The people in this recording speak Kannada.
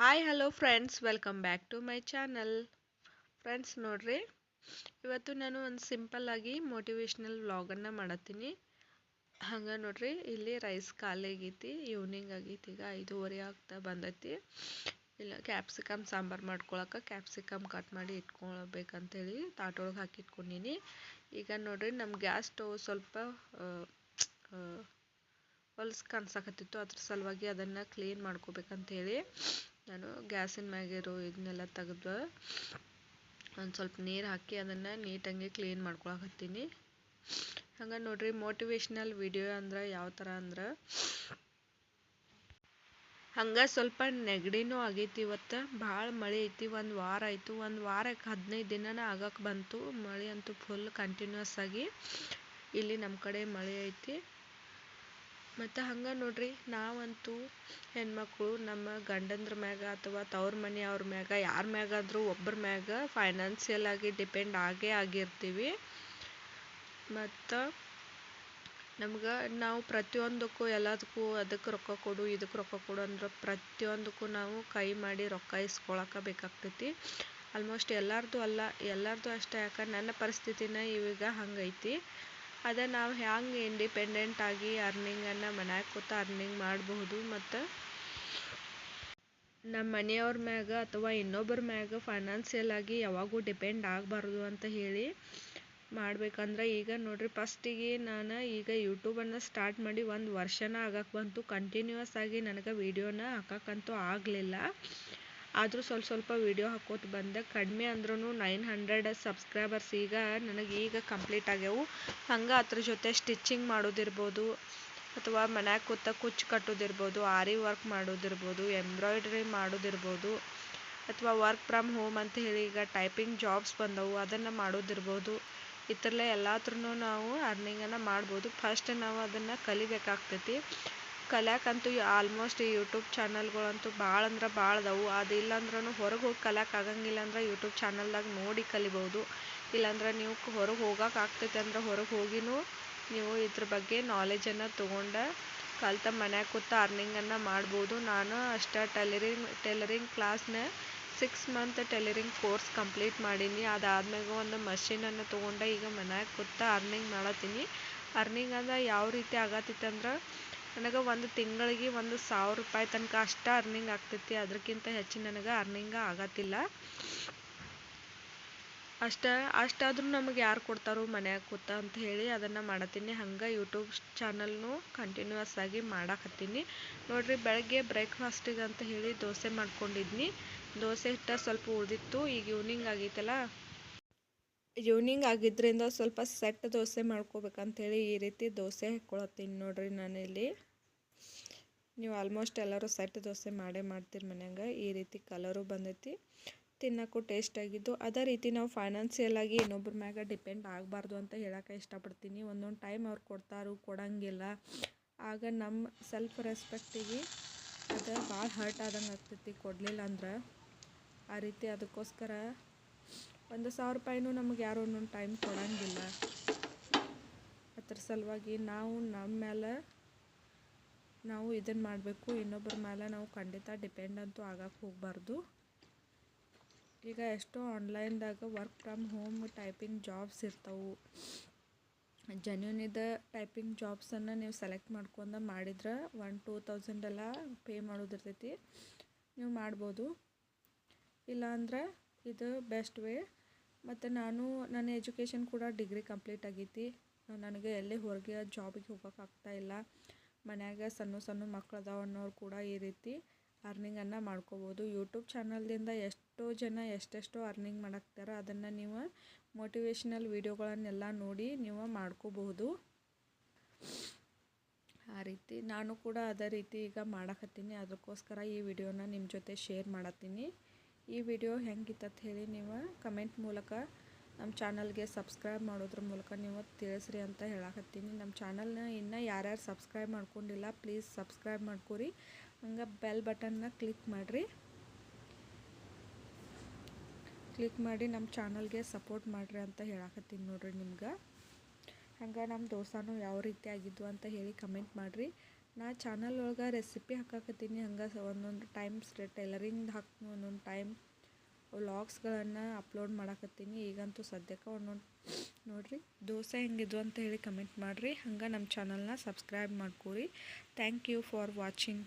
Hi hello friends welcome back to my channel friends ನೋಡ್ರಿ, ಇವತ್ತು ನಾನು ಒಂದು ಸಿಂಪಲ್ಲಾಗಿ ಮೋಟಿವೇಶ್ನಲ್ ವ್ಲಾಗನ್ನು ಮಾಡತ್ತೀನಿ. ಹಂಗೆ ನೋಡ್ರಿ, ಇಲ್ಲಿ ರೈಸ್ ಖಾಲಿ ಆಗೈತಿ ಈವ್ನಿಂಗ್ ಆಗೈತಿ, ಈಗ ಐದೂವರೆ ಆಗ್ತಾ ಬಂದೈತಿ. ಇಲ್ಲ ಕ್ಯಾಪ್ಸಿಕಮ್ ಸಾಂಬಾರು ಮಾಡ್ಕೊಳಕ್ಕೆ ಕ್ಯಾಪ್ಸಿಕಮ್ ಕಟ್ ಮಾಡಿ ಇಟ್ಕೊಳ್ಬೇಕಂತೇಳಿ ತಾಟೊಳಗೆ ಹಾಕಿ ಇಟ್ಕೊಂಡಿನಿ ಈಗ ನೋಡ್ರಿ ನಮ್ಮ ಗ್ಯಾಸ್ ಸ್ಟವ್ ಸ್ವಲ್ಪ ಹೊಲ್ಸ್ ಕಾಣ್ಸಕತ್ತಿತ್ತು. ಅದ್ರ ಸಲುವಾಗಿ ಅದನ್ನು ಕ್ಲೀನ್ ಮಾಡ್ಕೋಬೇಕಂತೇಳಿ. ನಾನು ಗ್ಯಾಸಿನ ಮ್ಯಾಗಿರೋ ಇದನ್ನೆಲ್ಲ ತೆಗೆದು ಒಂದು ಸ್ವಲ್ಪ ನೀರು ಹಾಕಿ ಅದನ್ನು ನೀಟಾಗಿ ಕ್ಲೀನ್ ಮಾಡ್ಕೊಳಕತ್ತೀನಿ. ಹಂಗೆ ನೋಡ್ರಿ ಮೋಟಿವೇಶ್ನಲ್ ವಿಡಿಯೋ ಅಂದ್ರೆ ಯಾವ ಥರ ಅಂದ್ರೆ ಹಂಗೆ ಸ್ವಲ್ಪ ನೆಗಡಿನೂ ಆಗೈತಿ ಇವತ್ತು. ಭಾಳ ಮಳೆ ಐತಿ, ಒಂದು ವಾರ ಆಯಿತು. ಒಂದು ವಾರಕ್ಕೆ ಹದಿನೈದು ದಿನನ ಆಗಕ್ಕೆ ಬಂತು. ಮಳೆ ಅಂತೂ ಫುಲ್ ಕಂಟಿನ್ಯೂಸ್ ಆಗಿ. ಇಲ್ಲಿ ನಮ್ಮ ಕಡೆ ಮಳೆ ಐತಿ. ಮತ್ತು ಹಂಗೆ ನೋಡ್ರಿ, ನಾವಂತೂ ಹೆಣ್ಮಕ್ಳು ನಮ್ಮ ಗಂಡಂದ್ರ ಮ್ಯಾಗ ಅಥವಾ ತವ್ರ ಮನೆಯವ್ರ ಮ್ಯಾಗ, ಯಾರ ಮ್ಯಾಗಾದರೂ ಒಬ್ಬರ ಮ್ಯಾಗ ಫೈನಾನ್ಸಿಯಲ್ ಆಗಿ ಡಿಪೆಂಡ್ ಆಗೇ ಆಗಿರ್ತೀವಿ. ಮತ್ತು ನಮ್ಗೆ ನಾವು ಪ್ರತಿಯೊಂದಕ್ಕೂ ಎಲ್ಲದಕ್ಕೂ ಅದಕ್ಕೆ ರೊಕ್ಕ ಕೊಡು, ಇದಕ್ಕೆ ರೊಕ್ಕ ಕೊಡು ಅಂದ್ರೆ ಪ್ರತಿಯೊಂದಕ್ಕೂ ನಾವು ಕೈ ಮಾಡಿ ರೊಕ್ಕ ಇಸ್ಕೊಳಕ್ಕೆ ಬೇಕಾಗ್ತೈತಿ. ಆಲ್ಮೋಸ್ಟ್ ಎಲ್ಲರದು ಅಲ್ಲ, ಎಲ್ಲರದು ಅಷ್ಟೇ ಯಾಕಂದ್ರೆ ನನ್ನ ಪರಿಸ್ಥಿತಿನ ಇವಾಗ ಹಂಗೈತಿ. ಅದೇ ನಾವು ಹ್ಯಾಂಗೆ ಇಂಡಿಪೆಂಡೆಂಟ್ ಆಗಿ ಅರ್ನಿಂಗನ್ನು ಮನ್ಯಾಗ ಕೂತ ಅರ್ನಿಂಗ್ ಮಾಡಬಹುದು ಮತ್ತು ನಮ್ಮ ಮನೆಯವ್ರ ಮ್ಯಾಗ ಅಥವಾ ಇನ್ನೊಬ್ಬರ ಮ್ಯಾಗ ಫೈನಾನ್ಸಿಯಲ್ ಆಗಿ ಯಾವಾಗೂ ಡಿಪೆಂಡ್ ಆಗಬಾರ್ದು ಅಂತ ಹೇಳಿ ಮಾಡ್ಬೇಕಂದ್ರೆ ಈಗ ನೋಡ್ರಿ ಫಸ್ಟಿಗೆ ನಾನು ಈಗ ಯೂಟ್ಯೂಬನ್ನು ಸ್ಟಾರ್ಟ್ ಮಾಡಿ ಒಂದು ವರ್ಷನ ಆಗಕ್ಕೆ ಬಂತು. ಕಂಟಿನ್ಯೂಸ್ ಆಗಿ ನನಗೆ ವೀಡಿಯೋನ ಹಾಕಕ್ಕಂತೂ ಆಗಲಿಲ್ಲ. ಆದರೂ ಸ್ವಲ್ಪ ಸ್ವಲ್ಪ ವೀಡಿಯೋ ಹಾಕೋತ ಬಂದೆ. ಕಡಿಮೆ ಅಂದ್ರೂ ನೈನ್ ಹಂಡ್ರೆಡ್ ಸಬ್ಸ್ಕ್ರೈಬರ್ಸ್ ಈಗ ನನಗೆ ಈಗ ಕಂಪ್ಲೀಟ್ ಆಗ್ಯಾವು. ಹಂಗೆ ಅದ್ರ ಜೊತೆ ಸ್ಟಿಚ್ಚಿಂಗ್ ಮಾಡೋದಿರ್ಬೋದು, ಅಥವಾ ಮನ್ಯಾಗ ಕೂತ ಕುಚ್ಚು ಕಟ್ಟೋದಿರ್ಬೋದು, ಆರಿ ವರ್ಕ್ ಮಾಡೋದಿರ್ಬೋದು ಎಂಬ್ರಾಯ್ಡ್ರಿ ಮಾಡೋದಿರ್ಬೋದು, ಅಥವಾ ವರ್ಕ್ ಫ್ರಮ್ ಹೋಮ್ ಅಂತ ಹೇಳಿ ಈಗ ಟೈಪಿಂಗ್ ಜಾಬ್ಸ್ ಬಂದವು, ಅದನ್ನು ಮಾಡೋದಿರ್ಬೋದು. ಈ ಥರಲೆ ಎಲ್ಲಾದ್ರೂ ನಾವು ಅರ್ನಿಂಗನ್ನು ಮಾಡ್ಬೋದು. ಫಸ್ಟ್ ನಾವು ಅದನ್ನು ಕಲಿಬೇಕಾಗ್ತೈತಿ. ಕಲಿಯಾಕಂತೂ ಆಲ್ಮೋಸ್ಟ್ ಯೂಟ್ಯೂಬ್ ಚಾನಲ್ಗಳಂತೂ ಭಾಳ ಅಂದ್ರೆ ಭಾಳ ಅದಾವು. ಅದು ಇಲ್ಲಾಂದ್ರೂ ಹೊರಗೆ ಹೋಗಿ ಕಲಿಯಕ್ಕೆ ಆಗಂಗಿಲ್ಲ ಅಂದ್ರೆ ಯೂಟ್ಯೂಬ್ ಚಾನಲ್ದಾಗ ನೋಡಿ ಕಲಿಬೋದು. ಇಲ್ಲಾಂದ್ರೆ ನೀವು ಹೊರಗೆ ಹೋಗಕ್ಕೆ ಆಗ್ತೈತೆ ಅಂದ್ರೆ ಹೊರಗೆ ಹೋಗಿನೂ ನೀವು ಇದ್ರ ಬಗ್ಗೆ ನಾಲೆಜನ್ನು ತೊಗೊಂಡು ಕಲ್ತ ಮನ್ಯಾಗ ಕೂತ ಅರ್ನಿಂಗನ್ನು ಮಾಡ್ಬೋದು. ನಾನು ಅಷ್ಟೇ ಟೈಲರಿಂಗ್ ಟೈಲರಿಂಗ್ ಕ್ಲಾಸ್ನ six month tailoring course complete ಮಾಡೀನಿ. ಅದಾದ್ಮ್ಯಾಗ ಒಂದು ಮಷೀನನ್ನು ತೊಗೊಂಡೆ ಈಗ ಮನ್ಯಾಗ ಕೂತ ಅರ್ನಿಂಗ್ ಮಾಡತ್ತೀನಿ ಅರ್ನಿಂಗ್ ಅಂದ್ರೆ ಯಾವ ರೀತಿ ಆಗತ್ತೈತೆ ಅಂದ್ರೆ ನನಗೆ ಒಂದು ತಿಂಗಳಿಗೆ ಒಂದು ಸಾವಿರ ರೂಪಾಯಿ ತನಕ ಅಷ್ಟೇ ಅರ್ನಿಂಗ್ ಆಗ್ತೈತಿ. ಅದಕ್ಕಿಂತ ಹೆಚ್ಚಿನ ನನಗೆ ಅರ್ನಿಂಗ ಆಗತ್ತಿಲ್ಲ. ಅಷ್ಟ, ಅಷ್ಟಾದರೂ ನಮಗೆ ಯಾರು ಕೊಡ್ತಾರೋ ಮನ್ಯಾಗ ಕೂತ ಅಂತ ಹೇಳಿ ಅದನ್ನು ಮಾಡತ್ತೀನಿ ಹಂಗೆ ಯೂಟ್ಯೂಬ್ ಚಾನಲ್ನು ಕಂಟಿನ್ಯೂಸ್ ಆಗಿ ಮಾಡಾಕತ್ತೀನಿ. ನೋಡ್ರಿ, ಬೆಳಗ್ಗೆ ಬ್ರೇಕ್ಫಾಸ್ಟಿಗೆ ಅಂತ ಹೇಳಿ ದೋಸೆ ಮಾಡ್ಕೊಂಡಿದ್ನಿ. ದೋಸೆ ಹಿಟ್ಟ ಸ್ವಲ್ಪ ಉಳಿದಿತ್ತು. ಈಗ ಈವ್ನಿಂಗ್ ಆಗೈತಲ್ಲ? ಈವ್ನಿಂಗ್ ಆಗಿದ್ದರಿಂದ ಸ್ವಲ್ಪ ಸೆಟ್ ದೋಸೆ ಮಾಡ್ಕೋಬೇಕಂತೇಳಿ ಈ ರೀತಿ ದೋಸೆ ಹಾಕ್ಕೊಳತ್ತೀನಿ ನೋಡ್ರಿ ನಾನಿಲ್ಲಿ. ನೀವು ಆಲ್ಮೋಸ್ಟ್ ಎಲ್ಲರೂ ಸೆಟ್ ದೋಸೆ ಮಾಡೇ ಮಾಡ್ತೀರಿ ಮನ್ಯಾಗ, ಈ ರೀತಿ ಕಲರು ಬಂದೈತಿ. ತಿನ್ನೋಕ್ಕೂ ಟೇಸ್ಟ್ ಆಗಿದ್ದು, ಅದೇ ರೀತಿ ನಾವು ಫೈನಾನ್ಸಿಯಲ್ ಆಗಿ ಇನ್ನೊಬ್ಬರ ಮ್ಯಾಗ ಡಿಪೆಂಡ್ ಆಗಬಾರ್ದು ಅಂತ ಹೇಳೋಕೆ ಇಷ್ಟಪಡ್ತೀನಿ. ಒಂದೊಂದು ಟೈಮ್ ಅವ್ರು ಕೊಡ್ತಾರು, ಕೊಡಂಗಿಲ್ಲ. ಆಗ ನಮ್ಮ ಸೆಲ್ಫ್ ರೆಸ್ಪೆಕ್ಟಿಗೆ ಅದು ಭಾಳ ಹರ್ಟ್ ಆದಂಗೆ ಆಗ್ತೈತಿ ಕೊಡಲಿಲ್ಲ ಅಂದ್ರೆ. ಆ ರೀತಿ ಅದಕ್ಕೋಸ್ಕರ ಒಂದು ಸಾವಿರ ರೂಪಾಯಿನೂ ನಮಗೆ ಯಾರು ಒಂದೊಂದು ಟೈಮ್ ಕೊಡಂಗಿಲ್ಲ. ಅದ್ರ ಸಲುವಾಗಿ ನಾವು ನಮ್ಮ ಮೇಲೆ ನಾವು ಇದನ್ನು ಮಾಡಬೇಕು ಇನ್ನೊಬ್ಬರ ಮೇಲೆ ನಾವು ಖಂಡಿತ ಡಿಪೆಂಡ್ ಅಂತೂ ಆಗಕ್ಕೆ ಹೋಗಬಾರ್ದು. ಈಗ ಎಷ್ಟೋ ಆನ್ಲೈನ್ದಾಗ work from home typing jobs ಇರ್ತಾವೆ. ಜೆನ್ಯೂನ್ ಟೈಪಿಂಗ್ ಜಾಬ್ಸನ್ನು ನೀವು ಸೆಲೆಕ್ಟ್ ಮಾಡ್ಕೊಂಡು ಮಾಡಿದ್ರೆ ಒನ್ ಟೂ ತೌಸಂಡೆಲ್ಲ ಪೇ ಮಾಡೋದಿರ್ತೈತಿ ನೀವು ಮಾಡ್ಬೋದು. ಇಲ್ಲಾಂದ್ರೆ ಇದು ಬೆಸ್ಟ್ ವೇ ಮತ್ತು ನಾನು, ನನ್ನ ಎಜುಕೇಷನ್ ಕೂಡ ಡಿಗ್ರಿ ಕಂಪ್ಲೀಟ್ ಆಗೈತಿ. ನನಗೆ ಎಲ್ಲಿ ಹೊರಗೆ ಜಾಬಿಗೆ ಹೋಗೋಕೆ ಆಗ್ತಾ ಇಲ್ಲ. ಮನ್ಯಾಗ ಸಣ್ಣ ಸಣ್ಣ ಮಕ್ಳು ಅದಾವ ಅನ್ನೋರು ಕೂಡ ಈ ರೀತಿ ಅರ್ನಿಂಗನ್ನು ಮಾಡ್ಕೋಬೋದು. ಯೂಟ್ಯೂಬ್ ಚಾನಲ್ದಿಂದ ಎಷ್ಟೋ ಜನ ಎಷ್ಟೆಷ್ಟೋ ಅರ್ನಿಂಗ್ ಮಾಡಾಕ್ತಾರೆ, ಅದನ್ನು ನೀವು ಮೋಟಿವೇಶ್ನಲ್ ವೀಡಿಯೋಗಳನ್ನೆಲ್ಲ ನೋಡಿ ನೀವು ಮಾಡ್ಕೋಬಹುದು. ಆ ರೀತಿ ನಾನು ಕೂಡ ಅದೇ ರೀತಿ ಈಗ ಮಾಡಕತ್ತೀನಿ. ಅದಕ್ಕೋಸ್ಕರ ಈ ವಿಡಿಯೋನ ನಿಮ್ಮ ಜೊತೆ ಶೇರ್ ಮಾಡತ್ತೀನಿ. ಈ ವಿಡಿಯೋ ಹೆಂಗಿತ್ತಂತ ಹೇಳಿ ನೀವು ಕಮೆಂಟ್ ಮೂಲಕ ನಮ್ಮ ಚಾನಲ್ಗೆ ಸಬ್ಸ್ಕ್ರೈಬ್ ಮಾಡೋದ್ರ ಮೂಲಕ ನೀವು ತಿಳಿಸ್ರಿ ಅಂತ ಹೇಳಕತ್ತೀನಿ. ನಮ್ಮ ಚಾನಲ್ನ ಇನ್ನೂ ಯಾರ್ಯಾರು ಸಬ್ಸ್ಕ್ರೈಬ್ ಮಾಡ್ಕೊಂಡಿಲ್ಲ ಪ್ಲೀಸ್ ಸಬ್ಸ್ಕ್ರೈಬ್ ಮಾಡ್ಕೊರಿ. ಹಂಗೆ ಬೆಲ್ ಬಟನ್ನ ಕ್ಲಿಕ್ ಮಾಡಿರಿ. ಕ್ಲಿಕ್ ಮಾಡಿ ನಮ್ಮ ಚಾನಲ್ಗೆ ಸಪೋರ್ಟ್ ಮಾಡಿರಿ ಅಂತ ಹೇಳಕತ್ತೀನಿ ನೋಡಿರಿ ನಿಮ್ಗೆ. ಹಂಗೆ ನಮ್ಮ ದೋಸಾನು ಯಾವ ರೀತಿ ಆಗಿದ್ವು ಅಂತ ಹೇಳಿ ಕಮೆಂಟ್ ಮಾಡಿರಿ. ನಾ ಚಾನಲ್ ಒಳಗೆ ರೆಸಿಪಿ ಹಾಕಾಕತ್ತೀನಿ. ಹಂಗೆ ಒಂದೊಂದು ಟೈಮ್ಸ್ ಟೈಲರಿಂಗ್ ಹಾಕ್ತೀನಿ, ಒಂದೊಂದು ಟೈಮ್ ವ್ಲಾಗ್ಸ್ಗಳನ್ನು ಅಪ್ಲೋಡ್ ಮಾಡಕತ್ತೀನಿ. ಈಗಂತೂ ಸದ್ಯಕ್ಕೆ ಒಂದೊಂದು ನೋಡಿರಿ, ದೋಸೆ ಹೆಂಗಿದ್ವು ಅಂತ ಹೇಳಿ ಕಮೆಂಟ್ ಮಾಡಿರಿ. ಹಂಗೆ ನಮ್ಮ ಚಾನಲ್ನ ಸಬ್ಸ್ಕ್ರೈಬ್ ಮಾಡ್ಕೊರಿ. Thank you for watching.